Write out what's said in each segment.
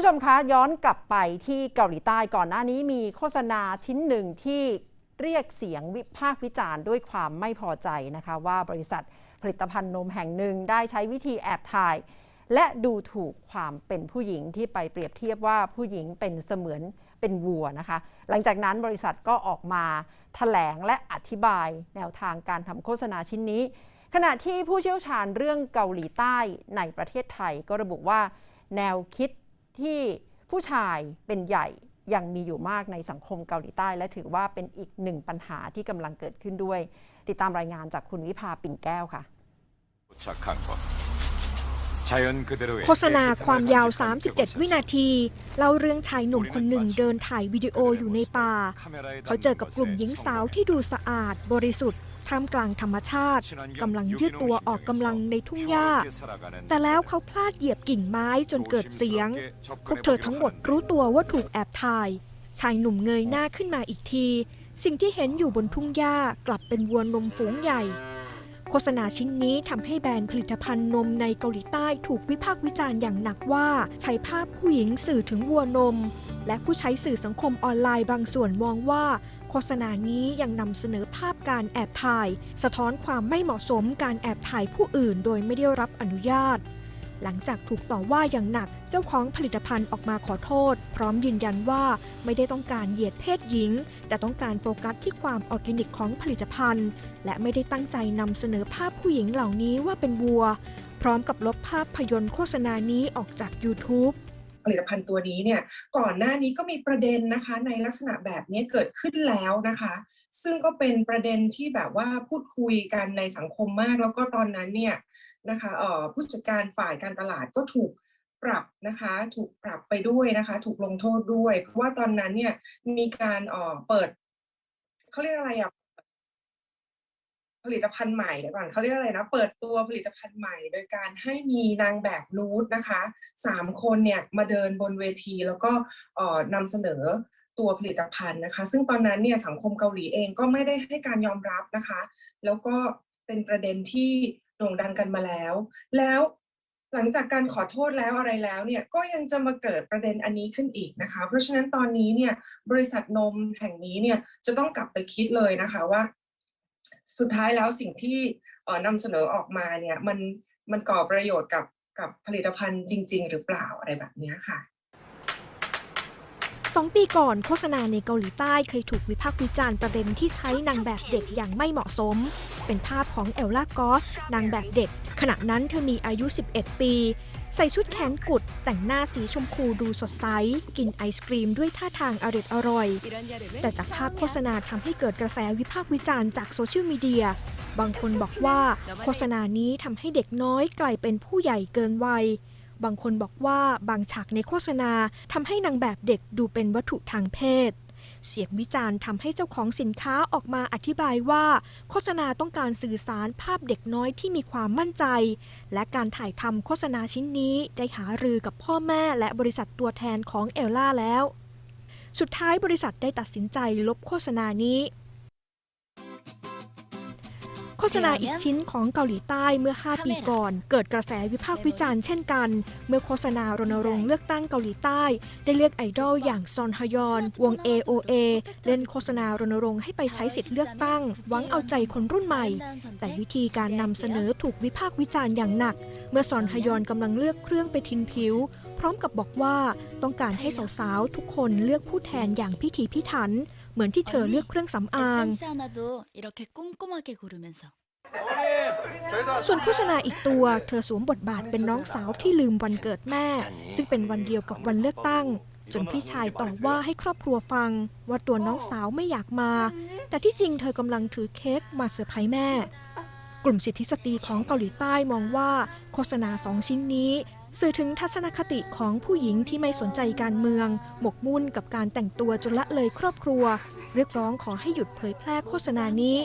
ผู้ชมคะย้อนกลับไปที่เกาหลีใต้ก่อนหน้านี้มีโฆษณาชิ้นหนึ่งที่เรียกเสียงวิพากษ์วิจารณ์ด้วยความไม่พอใจนะคะ ว่าบริษัทผลิตภัณฑ์นมแห่งหนึ่งได้ใช้วิธีแอบถ่าย และดูถูกความเป็นผู้หญิงที่ไปเปรียบเทียบว่าผู้หญิงเป็นเสมือนเป็นวัวนะคะ หลังจากนั้นบริษัทก็ออกมาแถลงและอธิบายแนวทางการทำโฆษณาชิ้นนี้ ขณะที่ผู้เชี่ยวชาญเรื่องเกาหลีใต้ในประเทศไทยก็ระบุว่าแนวคิด ที่ผู้ชายเป็นใหญ่ยังมีอยู่มากในสังคมเกาหลีใต้ และถือว่าเป็นอีกหนึ่งปัญหาที่กำลังเกิดขึ้นด้วย ติดตามรายงานจากคุณวิภาปิ่นแก้วค่ะโฆษณาความยาว 37 วินาทีเล่าเรื่องชายหนุ่มคนหนึ่งเดินถ่ายวิดีโออยู่ในป่า เขาเจอกับกลุ่มหญิงสาวที่ดูสะอาดบริสุทธิ์ ท่ามกลางธรรมชาติกำลังยืดตัวออกกำลังในทุ่งหญ้า แต่แล้วเขาพลาดเหยียบกิ่งไม้จนเกิดเสียง พวกเธอทั้งหมดรู้ตัวว่าถูกแอบถ่าย ชายหนุ่มเงยหน้าขึ้นมาอีกที สิ่งที่เห็นอยู่บนทุ่งหญ้ากลับเป็นวัวนมฝูงใหญ่ โฆษณาชิ้นนี้ทำให้แบรนด์ผลิตภัณฑ์นมในเกาหลีใต้ถูกวิพากษ์วิจารณ์อย่างหนักว่า ใช้ภาพผู้หญิงสื่อถึงวัวนม และผู้ใช้สื่อสังคมออนไลน์บางส่วนมองว่า โฆษณานี้ยังนำเสนอภาพการแอบถ่าย สะท้อนความไม่เหมาะสมการแอบถ่ายผู้อื่นโดยไม่ได้รับอนุญาต หลังจากถูกต่อว่าอย่างหนัก เจ้าของผลิตภัณฑ์ออกมาขอโทษ พร้อมยืนยันว่าไม่ได้ต้องการเหยียดเพศหญิง แต่ต้องการโฟกัสที่ความออร์แกนิกของผลิตภัณฑ์ และไม่ได้ตั้งใจนำเสนอภาพผู้หญิงเหล่านี้ว่าเป็นวัว พร้อมกับลบภาพยนตร์โฆษณานี้ออกจาก YouTube ผลิตภัณฑ์ตัวนี้เนี่ยก่อนหน้านี้ก็มีประเด็นนะคะในลักษณะแบบนี้เกิดขึ้นแล้วนะคะ ซึ่งก็เป็นประเด็นที่แบบว่าพูดคุยกันในสังคมมาก แล้วก็ตอนนั้นเนี่ย นะคะผู้จัดการฝ่ายการตลาดก็ถูกปรับนะคะถูกปรับไปด้วยนะคะ ถูกลงโทษด้วย เพราะว่าตอนนั้นเนี่ยมีการเปิดเขาเรียกอะไรอะผลิตภัณฑ์ใหม่เดี๋ยวก่อนเขาเรียกอะไรนะ เปิดตัวผลิตภัณฑ์ใหม่ โดยการให้มีนางแบบนูดนะคะสามคนเนี่ยมาเดินบนเวทีแล้วก็นำเสนอตัวผลิตภัณฑ์นะคะ ซึ่งตอนนั้นเนี่ยสังคมเกาหลีเองก็ไม่ได้ให้การยอมรับนะคะ แล้วก็เป็นประเด็นที่ โด่งดังกันมาแล้ว แล้วหลังจากการขอโทษแล้วอะไรแล้วเนี่ยก็ยังจะมาเกิดประเด็นอันนี้ขึ้นอีกนะคะ เพราะฉะนั้นตอนนี้เนี่ยบริษัทนมแห่งนี้เนี่ยจะต้องกลับไปคิดเลยนะคะว่า สุดท้ายแล้วสิ่งที่นำเสนอออกมาเนี่ยมันมันก่อประโยชน์กับกับผลิตภัณฑ์จริง ๆ หรือเปล่าอะไรแบบนี้ค่ะสองปีก่อนโฆษณาในเกาหลีใต้เคยถูกวิพากษ์วิจารณ์ประเด็นที่ใช้นางแบบเด็กอย่างไม่เหมาะสม เป็นภาพของเอลล่ากอสนางแบบเด็ก ขณะนั้นเธอมีอายุ 11 ปี ใส่ชุดแขนกุด แต่งหน้าสีชมพูดูสดใส กินไอศกรีมด้วยท่าทางอร่อยอร่อย แต่จากภาพโฆษณาทำให้เกิดกระแสวิพากษ์วิจารณ์จากโซเชียลมีเดียบางคนบอกว่าโฆษณานี้ทำให้เด็กน้อยกลายเป็นผู้ใหญ่เกินวัย บางคนบอกว่าบางฉากในโฆษณาทำให้นางแบบเด็กดูเป็นวัตถุทางเพศ เสียงวิจารณ์ทำให้เจ้าของสินค้าออกมาอธิบายว่า โฆษณาต้องการสื่อสารภาพเด็กน้อยที่มีความมั่นใจ และการถ่ายทำโฆษณาชิ้นนี้ได้หารือกับพ่อแม่และบริษัทตัวแทนของเอลล่าแล้ว สุดท้ายบริษัทได้ตัดสินใจลบโฆษณานี้ ษณาอีกชิ้นของเกาหลีใต้เมื่อ 5 ปีก่อน เกิดกระแสวิพากษ์วิจารณ์เช่นกัน เมื่อโฆษณารณรงค์เลือกตั้งเกาหลีใต้ ได้เลือกไอดอลอย่างซอนฮยอน วง AOA เล่นโฆษณารณรงค์ให้ไปใช้สิทธิ์เลือกตั้ง หวังเอาใจคนรุ่นใหม่ แต่วิธีการนำเสนอถูกวิพากษ์วิจารณ์อย่างหนัก เมื่อซอนฮยอนกำลังเลือกเครื่องไปทินผิว พร้อมกับบอกว่าต้องการให้สาวๆทุกคนเลือกผู้แทนอย่างพิถีพิถัน เหมือนที่เธอเลือกเครื่องสำอาง ส่วนโฆษณาอีกตัว เธอสวมบทบาทเป็นน้องสาวที่ลืมวันเกิดแม่ ซึ่งเป็นวันเดียวกับวันเลือกตั้ง จนพี่ชายต่อว่าให้ครอบครัวฟัง ว่าตัวน้องสาวไม่อยากมา แต่ที่จริงเธอกำลังถือเค้กมาเซอร์ไพรส์แม่ กลุ่มสิทธิสตรีของเกาหลีใต้มองว่าโฆษณาสองชิ้นนี้สื่อถึงทัศนคติของผู้หญิงที่ไม่สนใจการเมือง หมกมุ่นกับการแต่งตัวจนละเลยครอบครัว เรียกร้องขอให้หยุดเผยแพร่โฆษณานี้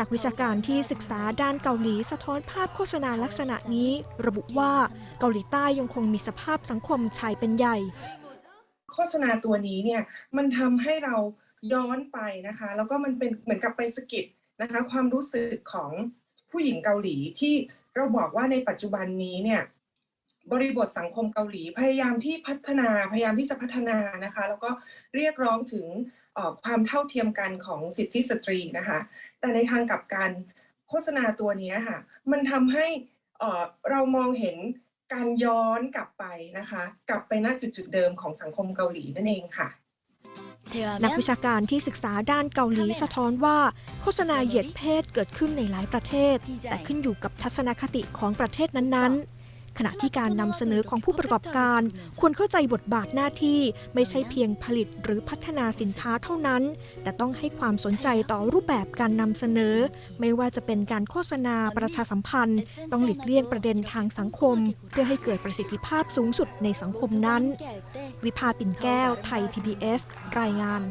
นักวิชาการที่ศึกษาด้านเกาหลีสะท้อนภาพโฆษณาลักษณะนี้ ระบุว่าเกาหลีใต้ยังคงมีสภาพสังคมชายเป็นใหญ่ โฆษณาตัวนี้เนี่ยมันทำให้เราย้อนไปนะคะ แล้วก็มันเป็นเหมือนกับไปสะกิดนะคะ ความรู้สึกของผู้หญิงเกาหลีที่เราบอกว่าในปัจจุบันนี้เนี่ยบริบทสังคมเกาหลีพยายามที่พัฒนาพยายามที่จะพัฒนานะคะ แล้วก็เรียกร้องถึง ความเท่าเทียมกันของสิทธิสตรีนะคะ แต่ในทางกลับกันโฆษณาตัวนี้ค่ะ มันทำให้เรามองเห็นการย้อนกลับไปนะคะ กลับไปณจุดจุดเดิมของสังคมเกาหลีนั่นเองค่ะ นักวิชาการที่ศึกษาด้านเกาหลีสะท้อนว่า โฆษณาเหยียดเพศเกิดขึ้นในหลายประเทศ แต่ขึ้นอยู่กับทัศนคติของประเทศนั้นๆ ขณะที่การนำเสนอของผู้ประกอบการ ควรเข้าใจบทบาทหน้าที่ไม่ใช่เพียงผลิตหรือพัฒนาสินค้าเท่านั้น แต่ต้องให้ความสนใจต่อรูปแบบการนำเสนอ ไม่ว่าจะเป็นการโฆษณาประชาสัมพันธ์ ต้องหลีกเลี่ยงประเด็นทางสังคม เพื่อให้เกิดประสิทธิภาพสูงสุดในสังคมนั้น วิภาปิ่นแก้ว ไทย PBS รายงาน